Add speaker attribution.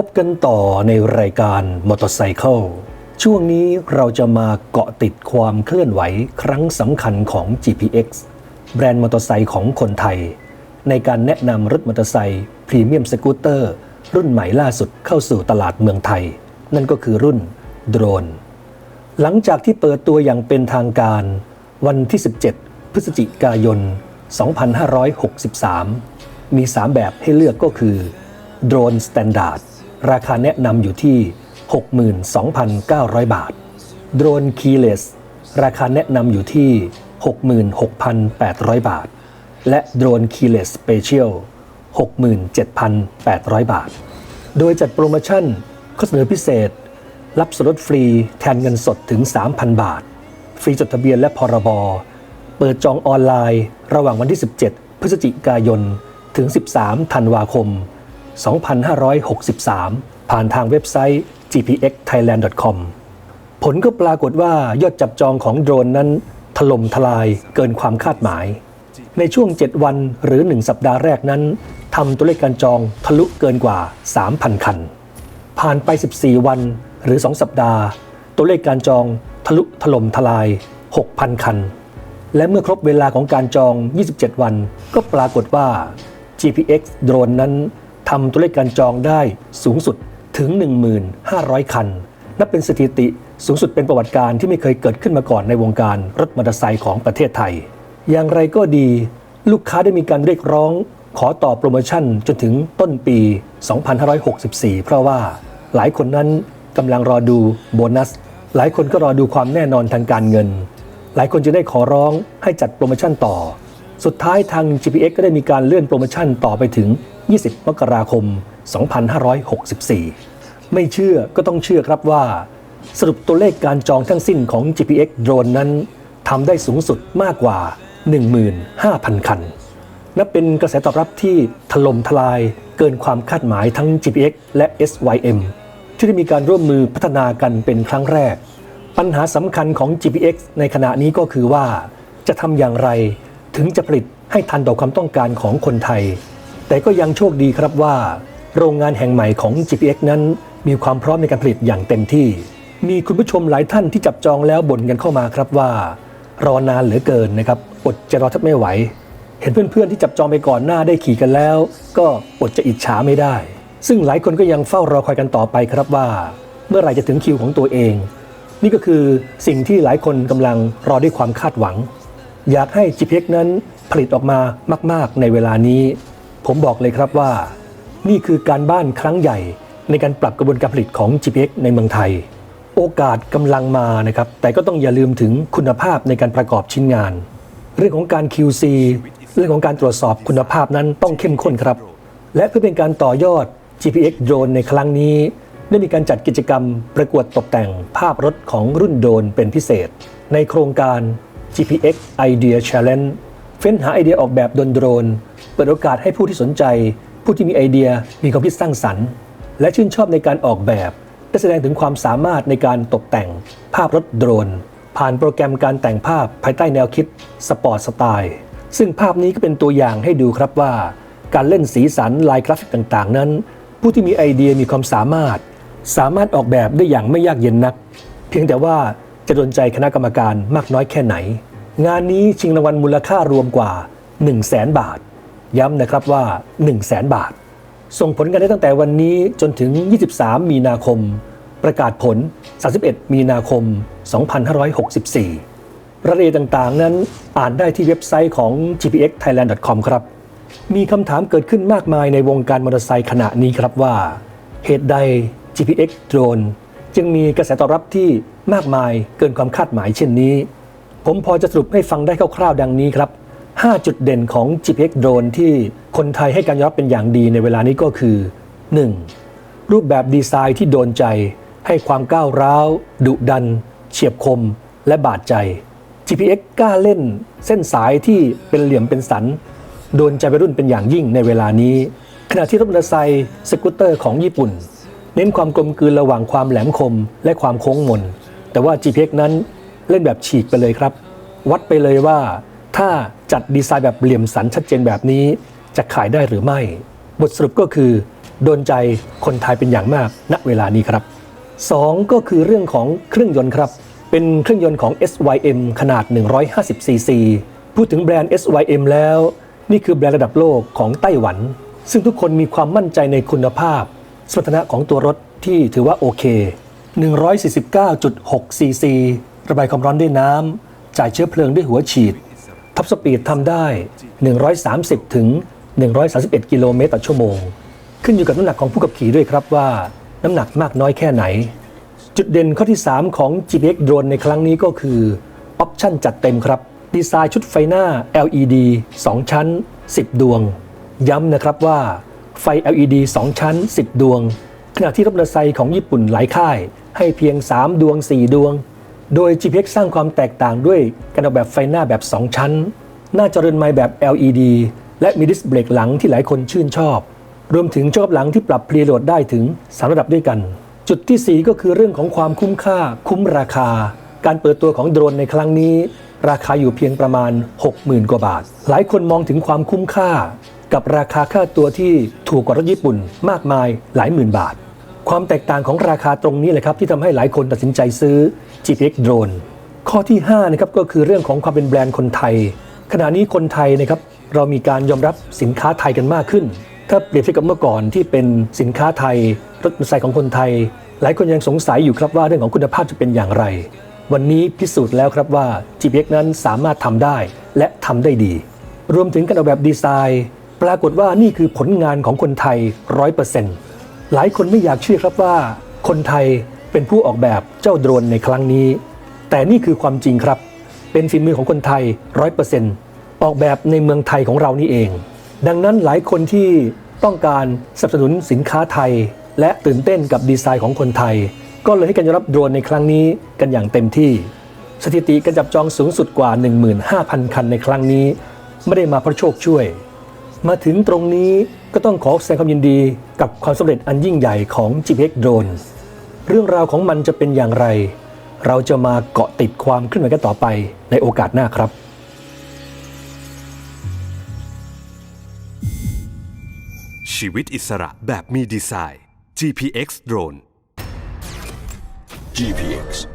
Speaker 1: พบกันต่อในรายการมอเตอร์ไซค์ช่วงนี้เราจะมาเกาะติดความเคลื่อนไหวครั้งสำคัญของ GPX แบรนด์มอเตอร์ไซค์ของคนไทย ในการแนะนำรถมอเตอร์ไซค์พรีเมียมสกูตเตอร์ รุ่นใหม่ล่าสุดเข้าสู่ตลาดเมืองไทย นั่นก็คือรุ่นโดรน หลังจากที่เปิดตัวอย่างเป็นทางการวันที่ 17 พฤศจิกายน 2563 มี 3 แบบให้เลือกก็คือโดรนสแตนดาร์ด ราคาแนะนำอยู่ที่ 62,900 บาท โดรนคีเลสราคาแนะนำอยู่ที่ 66,800 บาท และโดรนคีเลสสเปเชียล67,800 บาท โดยจัดโปรโมชั่นข้อเสนอพิเศษ รับส่วนลดฟรีแทนเงินสดถึง 3,000 บาท ฟรีจดทะเบียนและพรบเปิดจองออนไลน์ ระหว่างวันที่ 17 พฤศจิกายน ถึง 13 ธันวาคม 2563 ผ่านทางเว็บไซต์ gpxthailand.com ผลก็ปรากฏว่ายอดจับจองของโดรนนั้น ถล่มทลายเกินความคาดหมาย ในช่วง 7 วันหรือ 1 สัปดาห์แรกนั้นทำตัวเลขการจองทะลุเกินกว่า 3,000 คัน ผ่านไป 14 วันหรือ 2 สัปดาห์ ตัวเลขการจองทะลุถล่มทลาย 6,000 คัน และเมื่อครบเวลาของการจอง 27 วัน ก็ปรากฏว่า GPX โดรนนั้นำตัวเลขการจองได้สูงสุดถึง 1,500 คัน นับเป็นสถิติสูงสุดเป็นประวัติการที่ไม่เคยเกิดขึ้นมาก่อนในวงการรถมอเตอร์ไซค์ของประเทศไทย อย่างไรก็ดี ลูกค้าได้มีการเรียกร้อง ขอต่อโปรโมชั่นจนถึงต้นปี 2564 เพราะว่าหลายคนนั้นกำลังรอดูโบนัส หลายคนก็รอดูความแน่นอนทางการเงิน หลายคนจะได้ขอร้องให้จัดโปรโมชั่นต่อ สุดท้ายทาง GPX ก็ได้มีการเลื่อนโปรโมชั่นต่อไปถึง 20 มกราคม 2564 ไม่เชื่อก็ต้องเชื่อครับว่า สรุปตัวเลขการจองทั้งสิ้นของ GPX โดรนนั้นทำได้สูงสุดมากกว่า 15,000 คัน นับเป็นกระแสตอบรับที่ถล่มทลายเกินความคาดหมายทั้ง GPX และ SYM ที่ได้มีการร่วมมือพัฒนากันเป็นครั้งแรก ปัญหาสำคัญของ GPX ในขณะนี้ก็คือว่า จะทำอย่างไร ถึงจะผลิตให้ทันต่อความต้องการของคนไทย แต่ก็ยังโชคดีครับว่า โรงงานแห่งใหม่ของ GPX นั้น มีความพร้อมในการผลิตอย่างเต็มที่ มีคุณผู้ชมหลายท่านที่จับจองแล้วบ่นกันเข้ามาครับว่า รอนานเหลือเกินนะครับอดจะรอแทบไม่ไหว เห็นเพื่อนๆที่จับจองไปก่อนหน้าได้ขี่กันแล้ว ก็อดจะอิจฉาไม่ได้ ซึ่งหลายคนก็ยังเฝ้ารอคอยกันต่อไปครับว่า เมื่อไหร่จะถึงคิวของตัวเอง นี่ก็คือสิ่งที่หลายคนกำลังรอด้วยความคาดหวัง อยากให้ GPX นั้นผลิตออกมามาก ๆ ในเวลานี้ ผมบอกเลยครับว่า นี่คือการบ้านครั้งใหญ่ในการปรับกระบวนการผลิตของ GPX ในเมืองไทย โอกาสกำลังมานะครับ แต่ก็ต้องอย่าลืมถึงคุณภาพในการประกอบชิ้นงาน เรื่องของการ QC เรื่องของการตรวจสอบคุณภาพนั้นต้องเข้มข้นครับ และเพื่อเป็นการต่อยอด GPX Drone ในครั้งนี้ ได้มีการจัดกิจกรรมประกวดตกแต่งภาพรถของรุ่นโดรนเป็นพิเศษ ในโครงการ GPX Idea Challenge เฟ้นหาไอเดียออกแบบโดนโดรน เปิดโอกาสให้ผู้ที่สนใจ ผู้ที่มีไอเดียมีความคิดสร้างสรรค์ และชื่นชอบในการออกแบบได้แสดงถึงความสามารถในการตกแต่ง ภาพรถโดรน ผ่านโปรแกรมการแต่งภาพภายใต้แนวคิดสปอร์ตสไตล์ซึ่งภาพนี้ก็เป็นตัวอย่างให้ดูครับว่า การเล่นสีสันลายกราฟิกต่างๆ นั้น ผู้ที่มีไอเดียมีความสามารถ สามารถออกแบบได้อย่างไม่ยากเย็นนัก เพียงแต่ว่า จะโดนใจคณะกรรมการมากน้อยแค่ไหน งานนี้ชิงรางวัลมูลค่ารวมกว่า 1 0 0 0 0แสนบาท ย้ำนะครับว่า 1 0 0 0 0แสนบาท ส่งผลกันได้ตั้งแต่วันนี้จนถึง 23 มีนาคม ประกาศผล 31 มีนาคม 2564 รายละเอียดต่างๆ นั้นอ่านได้ที่เว็บไซต์ของ gpxthailand.com ครับ มีคำถามเกิดขึ้นมากมายในวงการมอเตอร์ไซค์ขณะนี้ครับว่า เหตุใด GPX Drone จึงมีกระแสตอบรับที่มากมายเกินความคาดหมายเช่นนี้ ผมพอจะสรุปให้ฟังได้คร่าวๆ ดังนี้ครับ 5 จุดเด่นของ GPX Drone ที่คนไทยให้การยอมรับเป็นอย่างดีในเวลานี้ก็คือ 1. รูปแบบดีไซน์ที่โดนใจ ให้ความก้าวร้าว ดุดัน เฉียบคม และบาดใจ GPX กล้าเล่น เส้นสายที่เป็นเหลี่ยมเป็นสัน โดนใจวัยรุ่นเป็นอย่างยิ่งในเวลานี้ ขณะที่รถมอเตอร์ไซค์สกูตเตอร์ของญี่ปุ่น เน้นความกลมกลืนระหว่างความแหลมคมและความโค้งมน แต่ว่า GPX นั้นเล่นแบบฉีกไปเลยครับ วัดไปเลยว่า ถ้าจัดดีไซน์แบบเหลี่ยมสันชัดเจนแบบนี้จะขายได้หรือไม่ บทสรุปก็คือ โดนใจคนไทยเป็นอย่างมากณเวลานี้ครับ 2 ก็คือเรื่องของเครื่องยนต์ครับ เป็นเครื่องยนต์ของ SYM ขนาด 150cc พูดถึงแบรนด์ SYM แล้ว นี่คือแบรนด์ระดับโลกของไต้หวัน ซึ่งทุกคนมีความมั่นใจในคุณภาพ สมรรถนะของตัวรถที่ถือว่าโอเค 149.6 cc ระบายความร้อนด้วยน้ำ จ่ายเชื้อเพลิงด้วยหัวฉีด ท็อปสปีดทำได้ 130 ถึง 131 กิโลเมตรต่อชั่วโมง ขึ้นอยู่กับน้ำหนักของผู้ขับขี่ด้วยครับว่า น้ำหนักมากน้อยแค่ไหน จุดเด่นข้อที่ 3 ของ GPX Drone ในครั้งนี้ก็คือออปชั่นจัดเต็มครับ ดีไซน์ชุดไฟหน้า LED 2 ชั้น 10 ดวง ย้ำนะครับว่า ไฟ LED 2 ชั้น 10 ดวง ขณะที่รถมอเตอร์ไซค์ของญี่ปุ่นหลายค่าย ให้เพียง 3 ดวง 4 ดวง โดย GPX สร้างความแตกต่างด้วยการออกแบบไฟหน้าแบบ 2 ชั้น หน้าจอเรือนไม้แบบ LED และมีดิสเบรกหลังที่หลายคนชื่นชอบ รวมถึงจอบหลังที่ปรับพลีโหลดได้ถึง 3 ระดับด้วยกัน จุดที่ 4 ก็คือเรื่องของความคุ้มค่า คุ้มราคา การเปิดตัวของโดรนในครั้งนี้ ราคาอยู่เพียงประมาณ 60,000 กว่าบาท หลายคนมองถึงความคุ้มค่า กับราคาค่าตัวที่ถูกกว่ารถญี่ปุ่นมากมายหลายหมื่นบาท ความแตกต่างของราคาตรงนี้แหละครับที่ทำให้หลายคนตัดสินใจซื้อ GPX Drone ข้อที่5นะครับก็คือเรื่องของความเป็นแบรนด์คนไทย ขณะนี้คนไทยนะครับเรามีการยอมรับสินค้าไทยกันมากขึ้น ถ้าเปรียบเทียบกับเมื่อก่อนที่เป็นสินค้าไทย รถมอเตอร์ไซค์ของคนไทย หลายคนยังสงสัยอยู่ครับว่าเรื่องของคุณภาพจะเป็นอย่างไร วันนี้พิสูจน์แล้วครับว่า GPX นั้นสามารถทำได้และทำได้ดี รวมถึงการออกแบบดีไซน์ ปรากฏว่านี่คือผลงานของคนไทย100%หลายคนไม่อยากเชื่อครับว่า คนไทยเป็นผู้ออกแบบเจ้าโดรนในครั้งนี้ แต่นี่คือความจริงครับ เป็นฝีมือของคนไทย100%ออกแบบในเมืองไทยของเรานี่เอง ดังนั้นหลายคนที่ต้องการสนับสนุนสินค้าไทย และตื่นเต้นกับดีไซน์ของคนไทย ก็เลยให้การยอมรับโดรนในครั้งนี้กันอย่างเต็มที่ สถิติการจับจองสูงสุดกว่า 15,000 คันในครั้งนี้ ไม่ได้มาเพราะโชคช่วย มาถึงตรงนี้ก็ต้องขอแสดงความยินดีกับความสำเร็จอันยิ่งใหญ่ของ GPX Drone เรื่องราวของมันจะเป็นอย่างไร เราจะมาเกาะติดความเคลื่อนไหวกันต่อไปในโอกาสหน้าครับ
Speaker 2: ชีวิตอิสระแบบมีดีไซน์ GPX Drone
Speaker 3: GPX